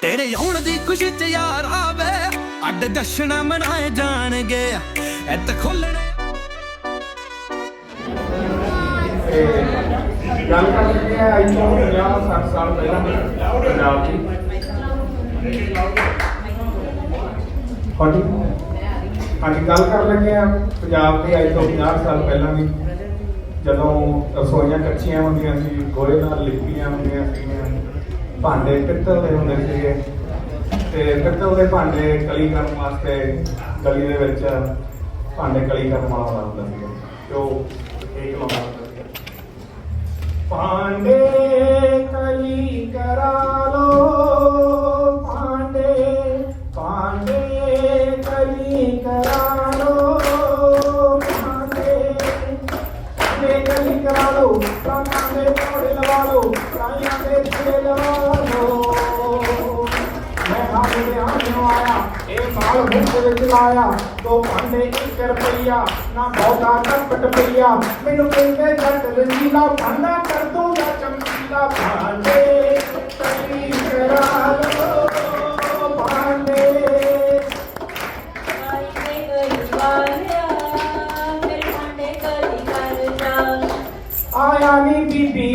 ਤੇਰੇ ਆਉਣ ਦੀ ਖੁਸ਼ੀ ਚ ਯਾਰ ਆਵੇ। ਅੱਡ ਜਸ਼ਨ ਮਨਾਏ ਜਾਣਗੇ। ਐਤ ਖੋਲਣੇ ਗੱਲ ਕਰ ਰਹੇ ਆ ਅੱਜ ਤੋਂ 50 ਸਾਲ ਪਹਿਲਾਂ ਪੰਜਾਬ ਦੀ ਹਾਂਜੀ। ਹਾਂਜੀ, ਗੱਲ ਕਰ ਲੱਗੇ ਆ ਪੰਜਾਬ ਦੇ ਅੱਜ ਤੋਂ 50 ਸਾਲ ਪਹਿਲਾਂ ਦੀ ਜਦੋਂ ਰਸੋਈਆਂ ਕੱਚੀਆਂ ਹੁੰਦੀਆਂ ਸੀ ਗੋਹੇ ਨਾਲ ਲਿਪੀਆਂ ਹੁੰਦੀਆਂ ਸੀਗੀਆਂ। ਭਾਂਡੇ ਪਿੱਤਲ ਦੇ ਹੁੰਦੇ ਸੀਗੇ। ਤੇ ਪਿੱਤਲ ਦੇ ਭਾਂਡੇ ਕਲੀ ਕਰਨ ਵਾਸਤੇ ਗਲੀ ਦੇ ਵਿੱਚ ਭਾਂਡੇ ਕਲੀ ਕਰਨ ਵਾਲਾ ਹੁੰਦਾ ਸੀਗਾ। ਤੇ ਉਹ ਲਾਉਂਦਾ ਹੁੰਦਾ ਸੀਗਾ। ਪਾਂਡੇ ਲਾਇਆ। ਦੋ ਭਾਂਡੇ ਇੱਕ ਰੁਪਈਆ ਨਾ ਬਹੁਤਾ ਟੱਪਟ ਪਈਆ ਮੈਨੂੰ ਕਹਿੰਦੇ ਜੱਟ ਰੰਜੀਲਾ ਭਾਂਡਾ ਕਰ ਦੂੰਗਾ ਚਮਕੀਲਾ ਭਾਂਡੇ। ਕਲੀ ਕਰਾ ਲੋ ਭਾਂਡੇ। ਆਇਆ ਨੀ ਬੀਬੀ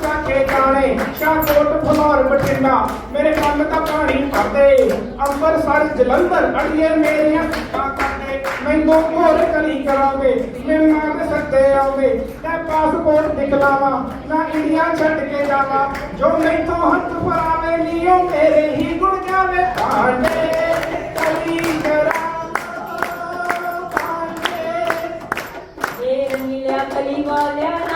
ਕੇ ਜਾਣੇ ਸ਼ਾਹਕੋਟ ਫਲੋਰ ਬਠਿੰਡਾ। ਮੇਰੇ ਮਨ ਦਾ ਪਾਣੀ ਭਰਦੇ। ਅੰਮ੍ਰਿਤਸਰ, ਜਲੰਧਰ, ਅੜੀਏ ਮੇਰੀਆਂ ਸਿੱਖਾਂ ਕਰਦੇ। ਮੈਨੂੰ ਹੋਰ ਕਲੀ ਕਰਾਵੇ ਮੈਂ ਮੰਗ ਸਕਦੇ ਆਵੇ ਤੇ ਪਾਸਪੋਰਟ ਦਿਖਲਾਵਾ ਨਾ ਇੰਡੀਆ ਛੱਡ ਕੇ ਜਾਵਾ। ਜੋ ਮੈਥੋਂ ਹੱਥ ਫਰਾਵੇ ਲੀਓ ਮੇਰੇ ਹੀ ਗੁਣ ਜਾਵੇ ਭਾਂਡੇ ਕਲੀ ਕਰਾਵੋ ਭਾਂਡੇ। ਕਲੀ ਵਾਲਿਆ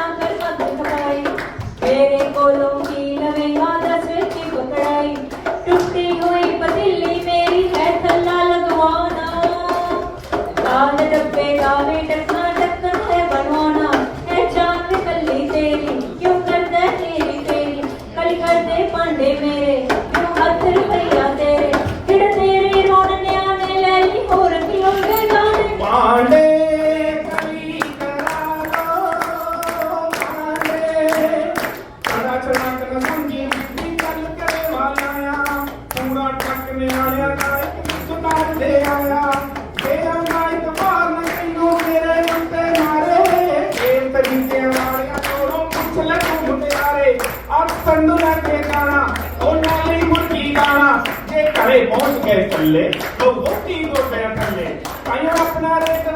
ਸੁਨਾਰ ਆਇਆ ਤੇਰਾ ਨਾਇਕ ਮਾਰਨ ਤੈਨੂੰ ਮੇਰੇ ਉੱਤੇ ਮਾਰੇ ਇਹ ਤਰੀਕੇ ਵਾਲਿਆ ਤੋਰੋਂ ਪੁੱਛ ਲੈ ਤੂੰ ਮੁੰਡਿਆਰੇ ਆ ਸੰਦੂ ਲੈ ਕੇ ਗਾਣਾ ਉਹ ਨਾਲੀ ਮੁਰਗੀ ਗਾਣਾ ਜੇ ਘਰੇ ਪਹੁੰਚ ਗਏ ਚੱਲੇ ਉਹ ਵੋਟੀ ਗੋਡਿਆਂ ਥੱਲੇ ਕਾਇਆ ਆਪਣਾ ਰੇਟ